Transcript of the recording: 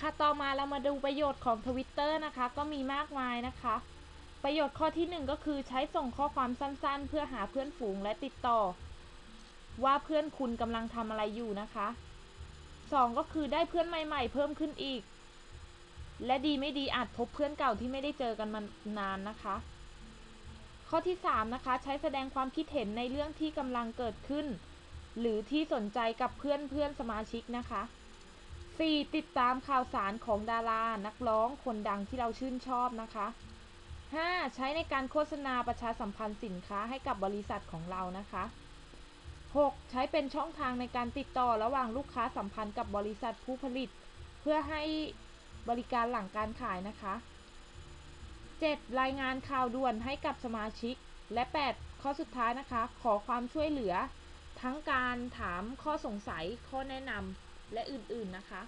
ค่ะต่อมาเรามาดูประโยชน์ของทวิตเตอร์นะคะ ก็มีมากมายนะคะ ประโยชน์ข้อที่หนึ่งก็คือใช้ส่งข้อความสั้นๆ เพื่อหาเพื่อนฝูงและติดต่อ ว่าเพื่อนคุณกำลังทำอะไรอยู่นะคะสองก็คือได้เพื่อนใหม่ ๆ เพิ่มขึ้นอีก และดีไม่ดีอาจพบเพื่อนเก่าที่ไม่ได้เจอกันมานานนะคะ ข้อที่ 3 นะคะ ใช้แสดงความคิดเห็นในเรื่องที่กำลังเกิดขึ้น หรือที่สนใจกับเพื่อนเพื่อนสมาชิกนะคะ 4. ติดตามข่าวสารของดารา นักร้อง คนดังที่เราชื่นชอบนะคะ 5. ใช้ในการโฆษณาประชาสัมพันธ์สินค้าให้กับบริษัทของเรานะคะ 6. ใช้เป็นช่องทางในการติดต่อระหว่างลูกค้าสัมพันธ์กับบริษัทผู้ผลิต เพื่อให้บริการหลังการขายนะคะ 7. รายงานข่าวด่วนให้กับสมาชิก และ 8. ข้อสุดท้ายนะคะ ขอความช่วยเหลือ ทั้งการถามข้อสงสัยข้อแนะนำ และอื่นๆนะคะ